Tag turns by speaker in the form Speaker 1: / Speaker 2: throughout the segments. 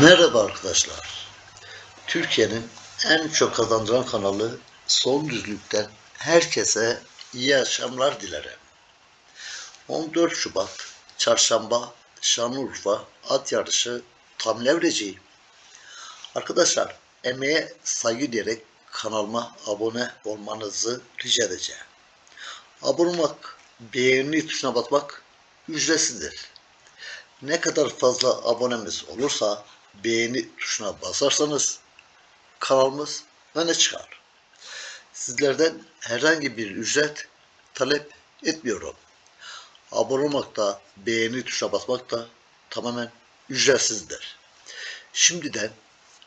Speaker 1: Merhaba arkadaşlar. Türkiye'nin en çok kazandıran kanalı Son Düzlük'ten herkese iyi akşamlar dilerim. 14 Şubat Çarşamba Şanlıurfa at yarışı tam levreci. Arkadaşlar emeğe saygı diyerek kanalıma abone olmanızı rica edeceğim. Abone olmak, beğeni tuşuna basmak ücretsizdir. Ne kadar fazla abonemiz olursa beğeni tuşuna basarsanız kanalımız öne çıkar. Sizlerden herhangi bir ücret talep etmiyorum. Abone olmak da beğeni tuşuna basmak da tamamen ücretsizdir. Şimdiden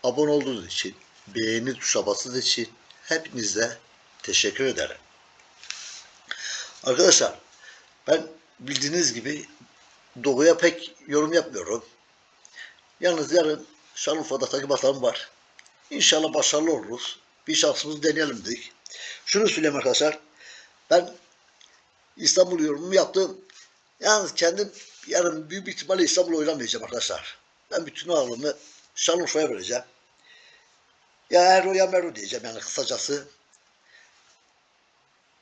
Speaker 1: abone olduğunuz için, beğeni tuşuna bastığınız için hepinize teşekkür ederim. Arkadaşlar ben bildiğiniz gibi Doğu'ya pek yorum yapmıyorum. Yalnız yarın Şanlıurfa'da takip atarım var. İnşallah başarılı oluruz. Bir şansımızı deneyelim dedik. Şunu söyleyeyim arkadaşlar. Ben İstanbul yorumumu yaptım. Yalnız kendim yarın büyük bir ihtimalle İstanbul oynamayacağım arkadaşlar. Ben bütün ağırlığımı Şanlıurfa'ya vereceğim. Ya Ero ya Mero diyeceğim yani kısacası.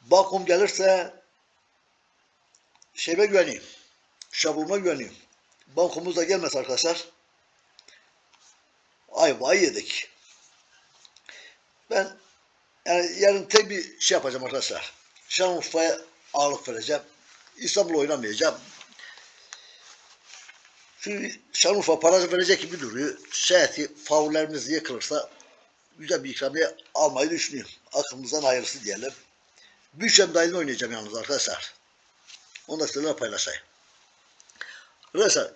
Speaker 1: Bakum gelirse şeyime güveneyim. Şaburuma güveneyim. Bankomuz da gelmez arkadaşlar. Ayvayı yedik. Ben yani yarın tek bir şey yapacağım arkadaşlar. Şanlıurfa'ya ağırlık vereceğim. İstanbul oynamayacağım. Şu Şanlıurfa para verecek gibi duruyor. Şayet ki faullerimiz yıkılırsa güzel bir ikramiye almayı düşünüyorum. Aklımızdan hayırlısı diyelim. Bütçem dahilinde oynayacağım yalnız arkadaşlar. Onu da sizinle paylaşayım. Arkadaşlar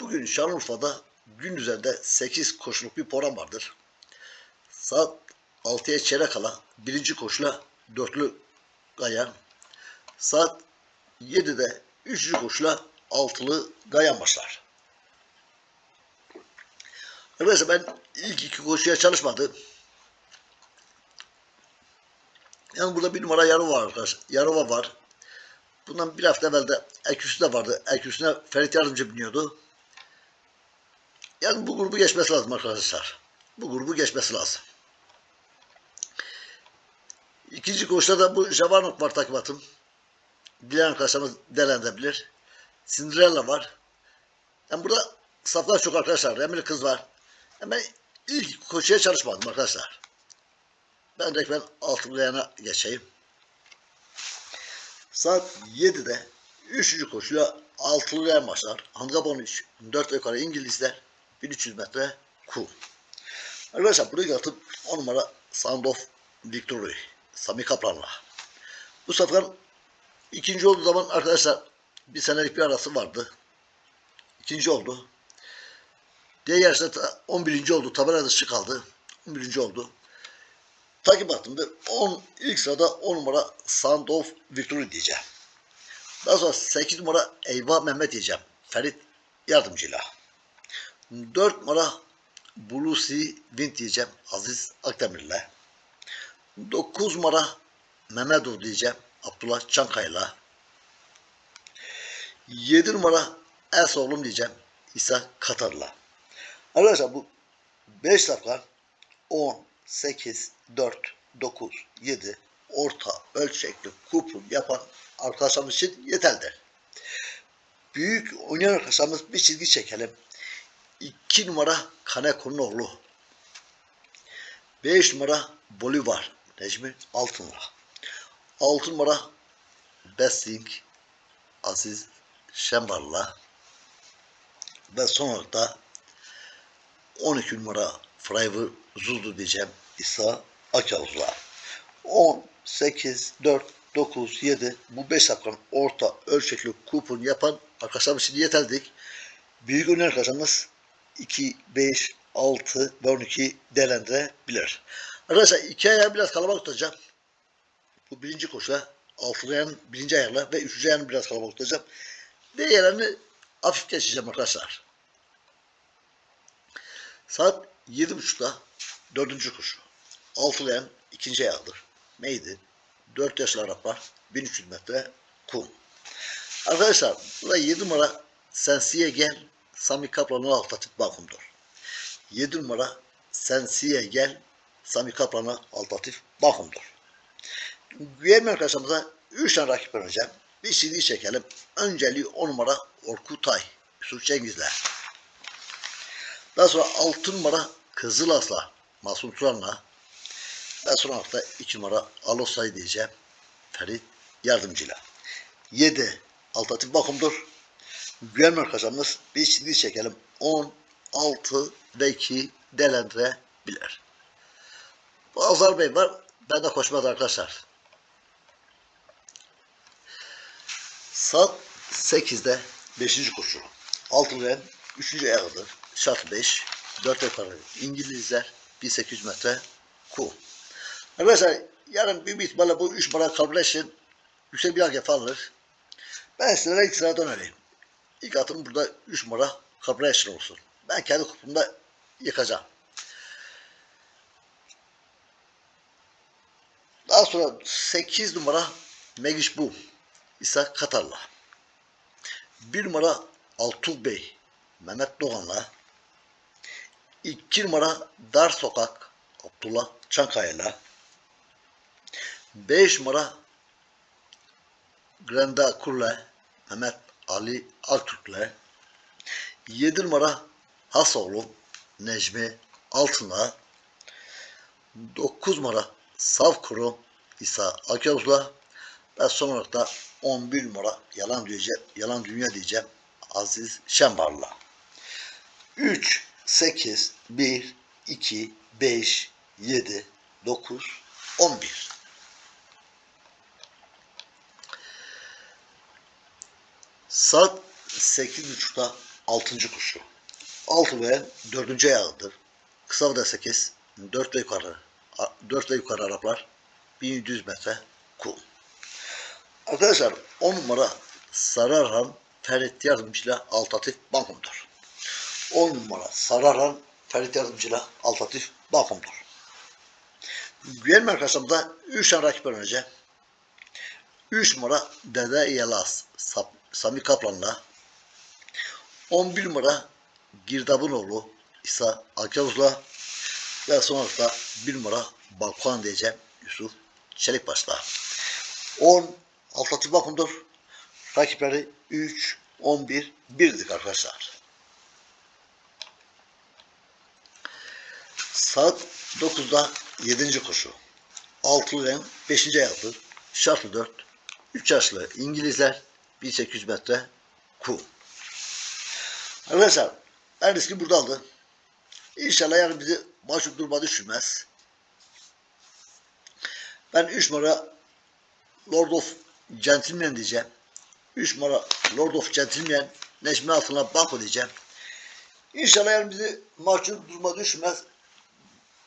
Speaker 1: bugün Şanlıurfa'da gün üzerinde 8 koşuluk bir program vardır. Saat 6'ya çeyrek kala birinci koşula dörtlü gayan. Saat 7'de üçüncü koşula altılı gayan başlar. Arkadaşlar ben ilk iki koşuya çalışmadım. Yani burada bir numara yarı var arkadaşlar. Yarıva var. Bundan bir hafta evvel de Eküsü de vardı. Eküsüne Ferit Yardımcı biniyordu. Yani bu grubu geçmesi lazım arkadaşlar. Bu grubu geçmesi lazım. İkinci koşuda da bu Javanok var takibatım. Bilen arkadaşlarımız değerlendirebilir. Cinderella var. Yani burada saflar çok arkadaşlar. Emir kız var. Yani ben ilk koşuya çalışmadım arkadaşlar. Ben direkt ben altın geçeyim. Saat 7'de 3. koşuya altılı yer başlar. Handikap 13. 4 yukarı İngilizler. 1300 metre kum. Arkadaşlar buraya atıp 10 numara Sound of Victory. Sami Kaplan'la. Bu sefer ikinci olduğu zaman arkadaşlar bir senelik bir arası vardı. İkinci oldu. Diğer yarışta 11. oldu. Tabela dışı kaldı. 11. oldu. Takip attığımda 10 ilk sırada 10 numara Sound of Victory diyeceğim. Daha sonra 8 numara Eyvah Mehmet diyeceğim. Ferit yardımcıyla. 4 numara Sea Wind diyeceğim. Aziz Akdemir'le. 9 numara Mehmetov diyeceğim. Abdullah Çankaya'yla. 7 numara Es oğlum diyeceğim. İsa Katar'la. Arkadaşlar bu 5 safkan 10, 8, 4, 9, 7 orta ölçekli kupon yapan arkadaşlarımız için yeterlidir. Büyük oynayan arkadaşlarımız bir çizgi çekelim. 2 numara Kaneko'nun. 5 numara Bolivar Necmi Altınla. 6 numara Besting Aziz Şembar'la. Ve son olarak da 12 numara Freiburg Zuldu diyeceğim İsa Akavuz'la. 10, 8, 4, 9, 7 bu 5 dakikalık orta ölçekli kupon yapan arkadaşlarımız için yeterlik. Büyük oynayan arkadaşlarımız 2, 5, 6 ve 12 değerlendirebilir. Arkadaşlar iki ayağı biraz kalabalık tutacağım. Bu birinci koşuda altılı ayağın birinci ayarla ve üçüncü ayağını biraz kalabalık tutacağım. Diğerlerini hafif geçeceğim arkadaşlar. Saat 7.30'da dördüncü koşu. Altılayan ikinci ayağıdır. Neydi? 4 yaşlı Arap var. 1300 metre kum. Arkadaşlar burada 7 numara Sensiye gel Sami Kaplan'ın altta tip balkondur. 7 numara Sensiye Gel Sami Kaplan'a alternatif bakımdır. Güvenli arkadaşlarımıza 3 tane rakip vereceğim. Bir CD çekelim. Önceliği 10 numara Orkutay Yusuf Cengiz'le. Daha sonra 6 numara Kızıl Asla Masum Turan'la. Ve son hafta 2 numara Alosa'yı diyeceğim. Ferit Yardımcı'yla. 7 alternatif bakımdır. Güvenli arkadaşlarımız bir CD çekelim. 10, 6 ve 2 değerlendirebilir. Bu Azar Bey var. Ben de koşmaz arkadaşlar. Saat 8'de 5. koşu. Altılı ren 3. ayağıdır. Şart 5. 4 yukarı. İngilizler 1800 metre ku. Arkadaşlar yarın büyük ihtimalle bu 3 numara kableşin yüksek bir hareket alır. Ben sizlere ilk sıradan önereyim. İlk atım burada 3 numara kableşin olsun. Ben kendi kupumda yıkacağım. Daha sonra 8 numara Megiş Bu. İsa Katar'la. 1 numara Altuğ Bey Mehmet Doğan'la. 2 numara Dar Sokak Abdullah Çankaya'yla. 5 numara Granda Kurle Mehmet Ali Altürk'le. 7 numara Hasoğlu Necmi Altın'la. 9 numara Savkuru İsa Akyavuz'la ve son olarak da 11 numara yalan diyeceğim, yalan dünya diyeceğim Aziz Şembar'la. 3, 8, 1, 2, 5, 7, 9, 11. Saat 8.30'da 6. kuşu. 6 ve 4. ayağıdır. Kısa da 8, 4 ve yukarı, 4 ve yukarı Araplar 1100 metre kum. Arkadaşlar 10 numara Sararhan Ferit Yardımcı'yla Altatif Bankum'dur. 10 numara Sararhan Ferit Yardımcı'yla Altatif Bankum'dur. Güvenli arkadaşlarımda 3 tane rakip önce 3 numara Dede Yelaz Sap- Sami Kaplan'la 11 numara Girdabınoğlu İsa Akyavuz'la ve son olarak 1 numara Balkan diyeceğim Yusuf Çelikbaş'la. 10 Altatı bakımdır. Rakipleri 3, 11, 1'dik arkadaşlar. Saat 9'da 7. koşu. Altılı ren 5. ayaklı. Şartlı 4. 3 yaşlı İngilizler 1800 metre kum. Arkadaşlar ben riski burada aldım. İnşallah yarın bizi mahcup duruma düşürmez. Ben 3 numara Lord of Gentleman diyeceğim. 3 numara Lord of Gentleman Necmi Altın'a banko diyeceğim. İnşallah yarın bizi mahcup duruma düşmez.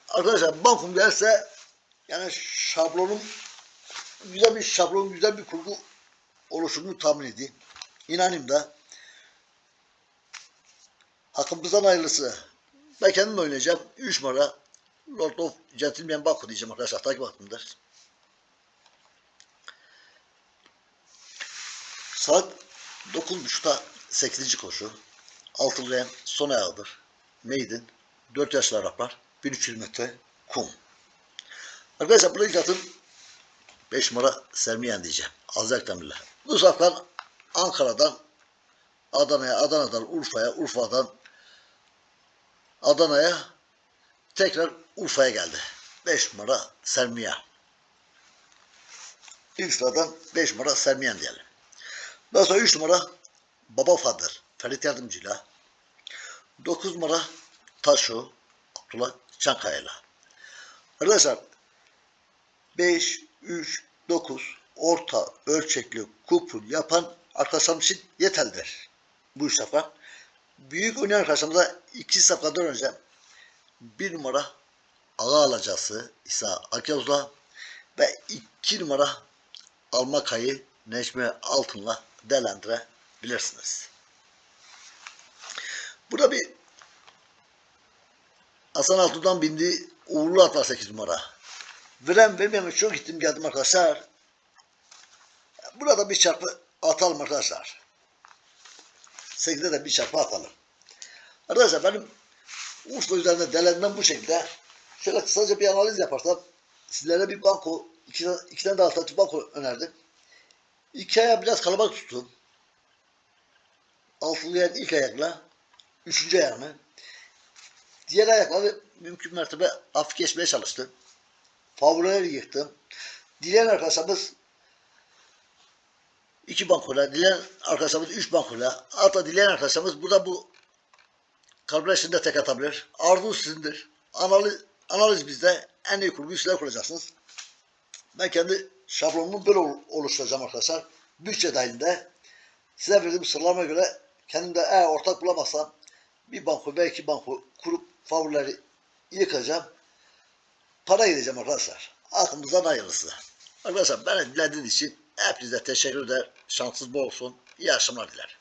Speaker 1: Arkadaşlar bankom gelse yani şablonum güzel bir şablon, güzel bir kurgu oluşumunu tahmin edeyim. İnanayım da hakkımızdan hayırlısı. Ben kendim oynayacağım. 3 numara Lord of Gentleman banko diyeceğim arkadaşlar. Takip hakkındır. Saat 9.30'da 8. koşu. Altılı Rem son ayağıdır. Maiden. 4 yaşlı Araplar. 1300 metre kum. Arkadaşlar burayı atın 5 numara Sermiyen diyeceğim. Azrak Demir'le. Bu safkan Ankara'dan Adana'ya, Adana'dan Urfa'ya, Urfa'dan Adana'ya tekrar Urfa'ya geldi. 5 numara Sermiyen. İlk sıradan 5 numara Sermiyen diyelim. Daha sonra 3 numara Baba Fadır Ferit Yardımcı'yla 9 numara Taşo Abdullah Çankaya'yla. Arkadaşlar 5, 3, 9 orta ölçekli kupon yapan arkadaşlarım için yeterlidir. Bu üç safha. Büyük oynayan arkadaşlarımıza iki safhadan önce bir numara Ağa Alacası İsa Akyavuz'la ve iki numara Almakayı Necmi Altın'la değerlendirebilirsiniz. Burada bir Hasan Altun'dan bindiği uğurlu at var 8 numara. Veren vermemiş çok gittim geldim arkadaşlar. Burada bir çarpı atalım arkadaşlar. 8'de de bir çarpı atalım. Arkadaşlar benim Urfa üzerinde delenmem bu şekilde. Şöyle kısaca bir analiz yaparsam sizlere bir banko, iki, iki tane de alternatif banko önerdim. İki ayağı biraz kalabalık tuttum. Altılayan ilk ayakla üçüncü ayağını. Diğer ayakları mümkün mertebe hafif geçmeye çalıştım. Favorileri yıktım. Dileyen arkadaşlarımız iki bankola, dileyen arkadaşlarımız üç bankola, hatta dileyen arkadaşlarımız burada bu kalibresyonda tek atabilir. Arzu sizindir. Analiz, analiz bizde en iyi kurguyu sizler kuracaksınız. Ben kendi şablonumu böyle ol- oluşturacağım arkadaşlar. Bütçe dahilinde. Size verdiğim sıralama göre kendimde eğer ortak bulamazsam bir banko iki banko kurup favorileri yıkacağım. Para gideceğim arkadaşlar. Aklımızdan hayırlısı. Arkadaşlar beni dinlediğiniz için hepinize teşekkür eder. Şanssız bol olsun. İyi akşamlar dilerim.